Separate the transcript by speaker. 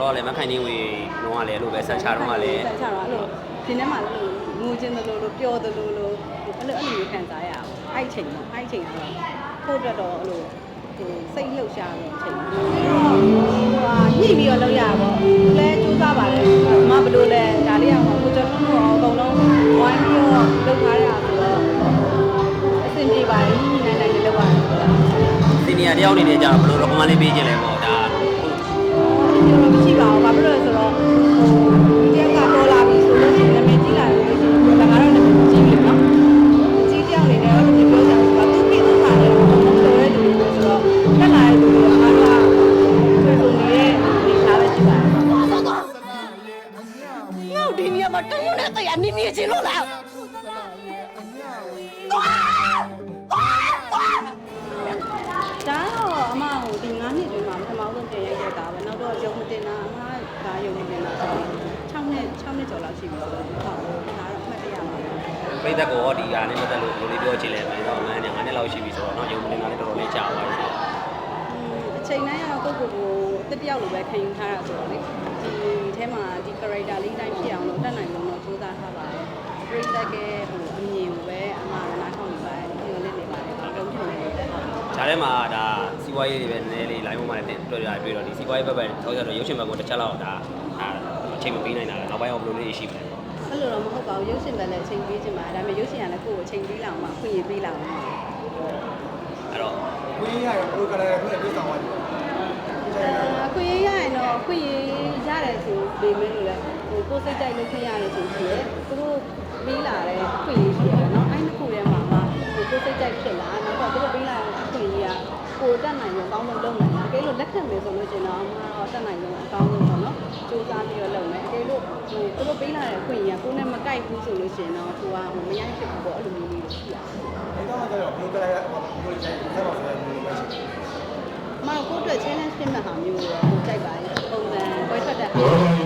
Speaker 1: တော့လည်းမခိုင်နေဝေတော့ကလည်းအဲ့လိုပဲဆက်ချတော့ကလည်း
Speaker 2: ဆက်ချတော့အဲ့လိုဒီထဲမှာလည်းငိုချင်းတယ်လို့လို့ပျော်တယ်လို့လို့အဲ့လိုအဲ့လိုခံစားရအောင်အဲ့ချိန်ပေါ့အဲ့ချိန်ကတော့ကိုယ့်အတွက်တော့အဲ့လိုဟိုစိတ်လှုပ်ရှားတဲ့အချိန်ဟိုဟာညှိပြီးတော့လုပ်ရပါဘောလဲစူးစမ်းပါလေမဘလို့လဲဒါလေးကကိုကျော်ထွန်းတို့အကုန်လုံးဝိုင်းပြီးတော့လုပ်ထားရဆိုတော့အဆင်ပြေပါတယ်ညှိညှိနိုင်နိုင်လေးလုပ်ရတယ်ဆိုတာ
Speaker 1: စီနီယာတယောက်အနေနဲ့ကြာဘယ်လို recommend လေးပေးခြင်းလဲပေါ့ ဒီ
Speaker 3: နေရာမှာတရုံနဲ့တရားနေနေချင်လို့လား
Speaker 2: ဒါတော့အမဟိုဒီ9နှစ်တွင်းမှာပထမဆုံးပြန်ရိုက်ခဲ့တာပဲနောက်တော့ရုံမတင်တာအမဒါရုံမတင်တာဆိုတော့6နှစ်6နှစ်ကျော်လောက်ရှိပြီဆိုတော့ဟုတ်ဒါတော့အမှတ်တရပါပဲ
Speaker 1: ပြိသက်ကောဒီဟာနဲ့ပတ်သက်လို့ဘယ်လိုလေးပြောချင်လဲမင်းတော့မန်းနဲ့ငါနဲ့လောက်ရှိပြီဆိုတော့เนาะရုံမတင်တာလည်းတော်တော်လေးကြာသွားပြီဆိုတော့
Speaker 2: အချိန်တိုင်းကတော့ကိုယ့်ကိုယ်ကိုတစ်တယောက်လိုပဲခံယူထားတာဆိုတော့လေ ဒီအဲမှာဒီ character လေးတိုင်းဖြစ်အောင်လို့တတ်နိုင်လို့တော့စူးစမ်းထားပါတယ်ပရိသတ်ကဟိုအမြင်ကိုပဲအမှားနားထောင်နေပါတယ်ဒီလိုလေးနေပါတယ်အကုန်ဖြစ်နေတယ်
Speaker 1: ဂျားထဲမှာဒါစီးပွားရေးတွေပဲနည်းနည်းလေး line ပေါ်မှာလည်းတွေ့ရတွေ့တော့ဒီစီးပွားရေးဘက်ပဲထောက်ရတော့ရုပ်ရှင်ဘက်ကိုတစ်ချက်လောက်ဒါအချိန်မပေးနိုင်တာလည်းနောက်ပိုင်းတော့ဘယ်လိုလေးရှိမလဲ
Speaker 2: အဲ့လိုတော့မဟုတ်ပါဘူးရုပ်ရှင်ပဲလည်းအချိန်ပေးချင်ပါတယ်ဒါပေမဲ့ရုပ်ရှင်ကလည်းကိုယ့်ကိုအချိန်ပေးလောက်မှခွင့်ရပေးလောက်မှ
Speaker 1: အဲ့တော့
Speaker 4: ကိုကြီးရရောဘယ်လိုကလည်းတွေ့တွေ့ဆောင်သွားတယ်
Speaker 2: အခွင့်ရရရင်တော့အခွင့်ရရတယ်ဆို ပေမဲ့လို့လည်းဟိုကိုယ်စိတ်ကြိုက်လို့ခွင့်ရတယ်ဆိုပြီးရသူတို့ပေးလာတဲ့အခွင့်ရရှိရတယ်နော်အဲ့ဒီခုထဲမှာမှဟိုကိုယ်စိတ်ကြိုက်ဖြစ်လာနောက်တော့သူတို့ပေးလာတဲ့အခွင့်ရကိုတက်နိုင်ရင်အကောင်းဆုံးလုပ်နိုင်တာအကယ်လို့လက်ခံမယ်ဆိုလို့ရှင်တော့အမှတော့တက်နိုင်ဆုံးအကောင်းဆုံးပေါ့နော်စူးစမ်းပြီးတော့လုပ်မယ်အကယ်လို့ဟိုသူတို့ပေးလာတဲ့အခွင့်ရကိုနဲ့မကိုက်ဘူးဆိုလို့ရှင်တော့ကိုကဟိုမရိုက်ဖြစ်ဘူးပေါ့အဲ့လိုမျိုးလေးရှိရတယ်
Speaker 4: ဒီတော့ကျတော့ဘယ်လိုကလည်းဘယ်လိုလဲဆက်ပါဆိုရင်ဘယ်လိုပဲရှိတယ်
Speaker 2: အမတို့ကိုယ့်အတွက် challenge ဖြစ်မဲ့ဟာမျိုးတော့ဟိုကြိုက်ပါရဲ့ပုံစံပွဲထွက်တဲ့ဟာ